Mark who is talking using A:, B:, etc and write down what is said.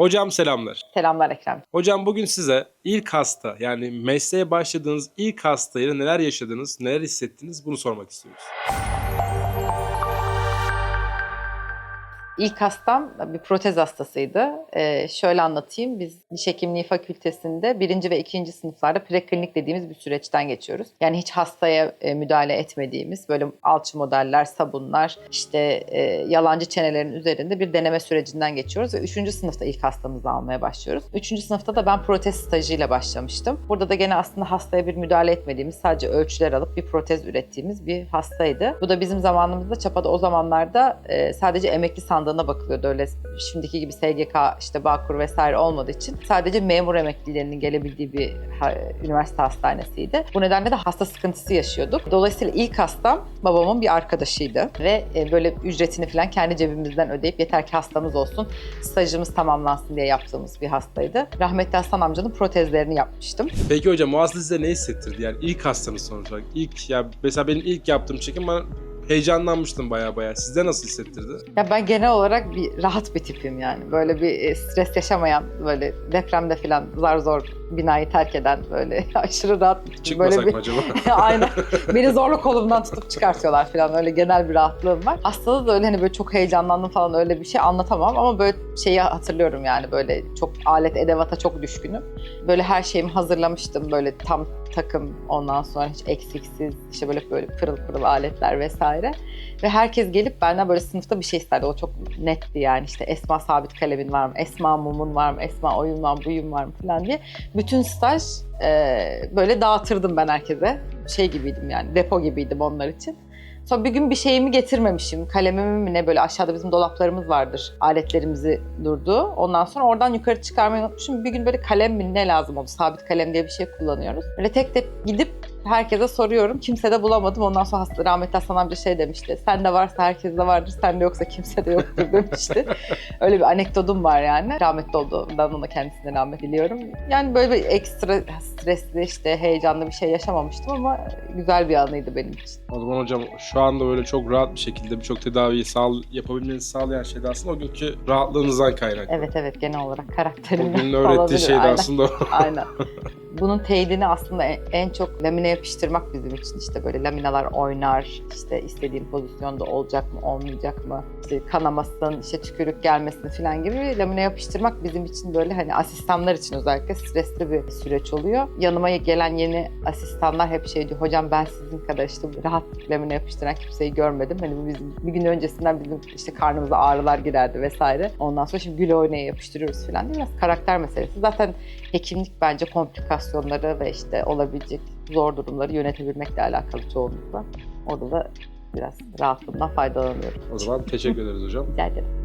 A: Hocam selamlar.
B: Selamlar Ekrem.
A: Hocam bugün size ilk hasta yani mesleğe başladığınız ilk hastayla neler yaşadınız, neler hissettiniz bunu sormak istiyoruz.
B: İlk hastam bir protez hastasıydı. Ee, şöyle anlatayım. Biz diş hekimliği fakültesinde birinci ve ikinci sınıflarda preklinik dediğimiz bir süreçten geçiyoruz. Yani hiç hastaya e, müdahale etmediğimiz böyle alçı modeller, sabunlar, işte e, yalancı çenelerin üzerinde bir deneme sürecinden geçiyoruz. Ve üçüncü sınıfta ilk hastamızı almaya başlıyoruz. Üçüncü sınıfta da ben protez stajıyla başlamıştım. Burada da gene aslında hastaya bir müdahale etmediğimiz, sadece ölçüler alıp bir protez ürettiğimiz bir hastaydı. Bu da bizim zamanımızda Çapa'da o zamanlarda e, sadece emekli sandığına bakılıyordu. Öyle şimdiki gibi SGK, işte Bağkur vesaire olmadığı için sadece memur emeklilerinin gelebildiği bir üniversite hastanesiydi. Bu nedenle de hasta sıkıntısı yaşıyorduk. Dolayısıyla ilk hastam babamın bir arkadaşıydı ve e, böyle ücretini falan kendi cebimizden ödeyip yeter ki hastamız olsun, stajımız tamamlansın diye yaptığımız bir hastaydı. Rahmetli Hasan amcanın protezlerini yapmıştım.
A: Peki hocam o hasta size ne hissettirdi? Yani ilk hastanız sonuç olarak. İlk ya mesela benim ilk yaptığım çekim ben heyecanlanmıştım baya baya. Sizde nasıl hissettirdi?
B: Ya ben genel olarak bir rahat bir tipim yani. Böyle bir e, stres yaşamayan, böyle depremde falan zar zor binayı terk eden böyle aşırı rahat bir tipim. Böyle
A: Çıkmasak
B: bir
A: mı acaba?
B: Aynen. Beni zorla kolumdan tutup çıkartıyorlar falan. Öyle genel bir rahatlığım var. Hastada da öyle hani böyle çok heyecanlandım falan öyle bir şey anlatamam ama böyle şeyi hatırlıyorum yani böyle çok alet edevata çok düşkünüm. Böyle her şeyimi hazırlamıştım böyle tam takım ondan sonra hiç eksiksiz işte böyle böyle pırıl pırıl aletler vesaire. Ve herkes gelip benden böyle sınıfta bir şey isterdi. O çok netti yani işte Esma sabit kalemin var mı? Esma mumun var mı? Esma oyun var mı? Buyum var mı? falan diye. Bütün staj e, böyle dağıtırdım ben herkese. Şey gibiydim yani depo gibiydim onlar için. Sonra bir gün bir şeyimi getirmemişim. Kalemimi mi ne böyle aşağıda bizim dolaplarımız vardır. Aletlerimizi durdu. Ondan sonra oradan yukarı çıkarmayı unutmuşum. Bir gün böyle kalem mi ne lazım oldu. Sabit kalem diye bir şey kullanıyoruz. Böyle tek tek gidip herkese soruyorum. Kimse de bulamadım. Ondan sonra hasta, rahmetli Hasan amca şey demişti. Sende varsa herkes de vardır. Sende yoksa kimse de yoktur demişti. Öyle bir anekdotum var yani. Rahmetli olduğundan ona kendisine rahmet diliyorum. Yani böyle bir ekstra stresli işte heyecanlı bir şey yaşamamıştım ama güzel bir anıydı benim için.
A: O zaman hocam şu anda böyle çok rahat bir şekilde birçok tedaviyi sağ, yapabilmenizi sağlayan şey de aslında o günkü rahatlığınızdan kaynaklı.
B: Evet evet genel olarak karakterimden
A: Bugünün öğrettiği şey de aslında o.
B: Aynen. Bunun teyidini aslında en, çok lamine yapıştırmak bizim için. İşte böyle laminalar oynar, işte istediğim pozisyonda olacak mı, olmayacak mı, işte kanamasın, işte tükürük gelmesin falan gibi lamine yapıştırmak bizim için böyle hani asistanlar için özellikle stresli bir süreç oluyor. Yanıma gelen yeni asistanlar hep şey diyor, hocam ben sizin kadar işte rahat lamine yapıştıran kimseyi görmedim. Hani bu bizim bir gün öncesinden bizim işte karnımıza ağrılar girerdi vesaire. Ondan sonra şimdi gül oynaya yapıştırıyoruz falan diye biraz karakter meselesi. Zaten hekimlik bence komplikasyonları ve işte olabilecek zor durumları yönetebilmekle alakalı çoğunlukla. Orada da biraz rahatlığımdan faydalanıyorum.
A: O zaman teşekkür ederiz hocam.
B: Rica ederim.